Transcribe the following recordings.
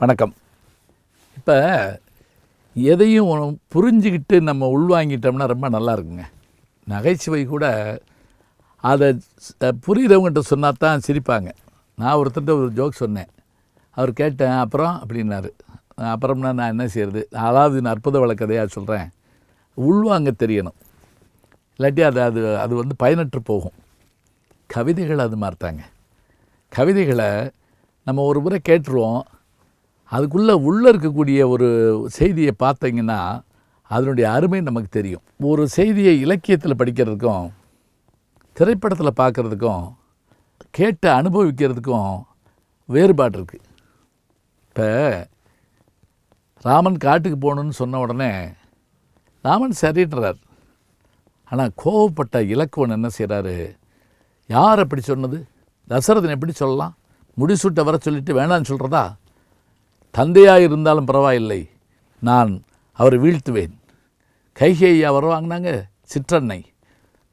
வணக்கம். இப்போ எதையும் புரிஞ்சுக்கிட்டு நம்ம உள்வாங்கிட்டோம்னா ரொம்ப நல்லா இருக்குங்க நகைச்சுவை கூட அதை புரிகிறவங்ககிட்ட புரியுறவங்ககிட்ட தான் சிரிப்பாங்க. நான் ஒருத்தர்கிட்ட ஒரு ஜோக் சொன்னேன். அவர் கேட்டேன் அப்புறம்? அப்படின்னாரு. அப்புறம்னா நான் என்ன செய்கிறது அதாவது நான் அற்புத வழக்கதையாக சொல்கிறேன் உள்வாங்க தெரியணும். இல்லாட்டி அது அது அது வந்து பயனற்று போகும். கவிதைகள் அது மாதிரி தாங்க கவிதைகளை நம்ம ஒரு முறை கேட்டுருவோம். அதுக்குள்ளே உள்ளே இருக்கக்கூடிய ஒரு செய்தியை பார்த்தீங்கன்னா அதனுடைய அருமை நமக்கு தெரியும். ஒரு செய்தியை இலக்கியத்தில் படிக்கிறதுக்கும் திரைப்படத்தில் பார்க்குறதுக்கும் கேட்டு அனுபவிக்கிறதுக்கும் வேறுபாடு இருக்குது இப்போ ராமன் காட்டுக்கு போகணுன்னு சொன்ன உடனே ராமன் சரின்றார் ஆனால் கோவப்பட்ட இலக்குவன் என்ன செய்கிறாரு யார் அப்படி சொன்னது? தசரதன் எப்படி சொல்லலாம்? முடிசூட்டை வர சொல்லிவிட்டு வேணான்னு சொல்கிறதா தந்தையாக இருந்தாலும் பரவாயில்லை. நான் அவரை வீழ்த்துவேன். கைகையா வருவாங்கனாங்க சிற்றன்னை.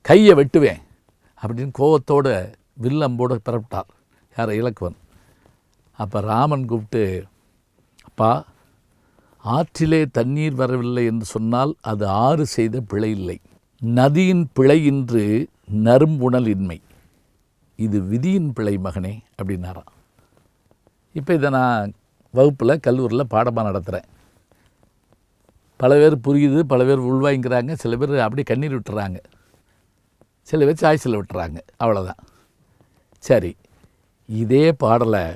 கையை வெட்டுவேன் அப்படின்னு கோவத்தோட வில்லம்போடு பிறப்பிட்டார் யார் இலக்குவன். அப்போ ராமன் கூப்பிட்டு அப்பா ஆற்றிலே தண்ணீர் வரவில்லை என்று சொன்னால் அது ஆறு செய்த பிழை இல்லை. நதியின் பிழை இன்று நறும்புணலின்மை இது விதியின் பிழை மகனே அப்படின்னாராம். இப்போ இதை நான் வகுப்பில் கல்லூரியில் பாடமாக நடத்துகிறேன் பல பேர் புரியுது பல பேர் உள்வாங்கிக்கிறாங்க சில பேர் அப்படியே கண்ணீர் விட்டுறாங்க. சில பேர் சாய்ஸில் விட்டுறாங்க அவ்வளோதான் சரி இதே பாடலை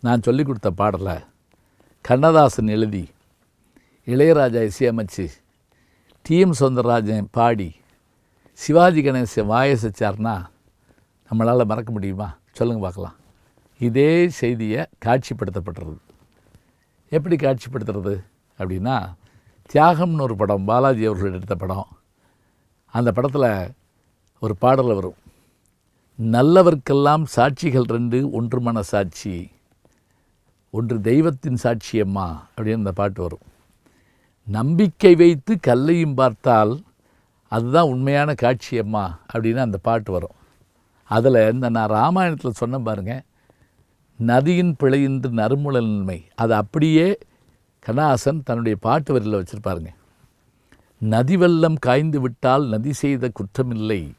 நான் சொல்லி கொடுத்த பாடலை கண்ணதாசன் எழுதி இளையராஜா இசையமைச்சு டிஎம் சுந்தரராஜன் பாடி சிவாஜி கணேசன் வாயசிச்சார்னா நம்மளால் மறக்க முடியுமா? சொல்லுங்கள் பார்க்கலாம். இதே செய்தியை காட்சிப்படுத்தப்பட்டுருது எப்படி காட்சிப்படுத்துறது அப்படின்னா தியாகம்னு ஒரு படம் பாலாஜி அவர்கள் எடுத்த படம். அந்த படத்தில் ஒரு பாடல் வரும். நல்லவர்க்கெல்லாம் சாட்சிகள் ரெண்டு ஒன்று மன சாட்சி ஒன்று தெய்வத்தின் சாட்சியம்மா அப்படின்னு அந்த பாட்டு வரும். நம்பிக்கை வைத்து கல்லையும் பார்த்தால் அதுதான் உண்மையான காட்சியம்மா அப்படின்னு அந்த பாட்டு வரும். அதில் இந்த நான் ராமாயணத்தில் சொன்ன பாருங்கள் நதியின் பிழையின்றி நறுமுழல் நன்மை. அது அப்படியே கண்ணாசன் தன்னுடைய பாட்டு வரியில் வச்சுருப்பாருங்க. நதி வெள்ளம் காய்ந்து விட்டால் நதி செய்த குற்றமில்லை.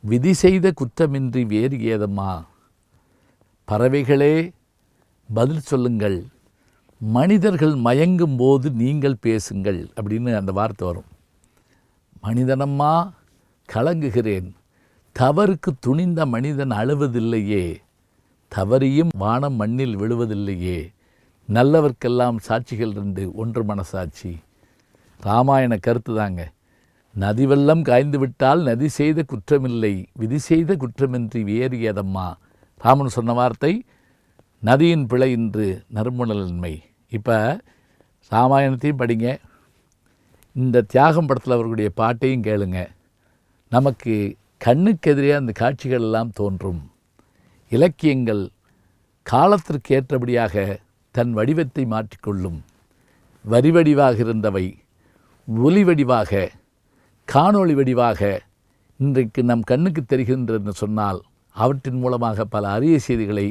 விதி செய்த குற்றமின்றி வேறு ஏதம்மா? பறவைகளே பதில் சொல்லுங்கள். மனிதர்கள் மயங்கும் போது நீங்கள் பேசுங்கள் அப்படின்னு அந்த வார்த்தை வரும். மனிதனம்மா கலங்குகிறேன். தவறுக்கு துணிந்த மனிதன் அழுவதில்லையே. தவறியும் வானம் மண்ணில் விழுவதில்லையே. நல்லவர்க்கெல்லாம் சாட்சிகள் ரெண்டு ஒன்று மனசாட்சி. ராமாயண கருத்து தாங்க. நதி வெள்ளம் காய்ந்து விட்டால் நதி செய்த குற்றமில்லை விதி செய்த குற்றமின்றி வேறியதம்மா. ராமன் சொன்ன வார்த்தை நதியின் பிழை இன்று நறுமணலின்மை. இப்போ ராமாயணத்தையும் படிங்க. இந்த தியாகம் படத்தில் அவர்களுடைய பாட்டையும் கேளுங்க. நமக்கு கண்ணுக்கு எதிரே அந்த காட்சிகள் எல்லாம் தோன்றும். இலக்கியங்கள் காலத்திற்கு ஏற்றபடியாக தன் வடிவத்தை மாற்றிக்கொள்ளும். வரி வடிவாக இருந்தவை ஒலி வடிவாக காணொளி வடிவாக இன்றைக்கு நம் கண்ணுக்கு தெரிகின்றன்னு சொன்னால் அவற்றின் மூலமாக பல அரிய செய்திகளை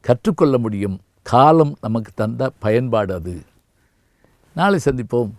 கற்றுக்கொள்ள முடியும். காலம் நமக்கு தந்த பயன்பாடு அது. நாளை சந்திப்போம்.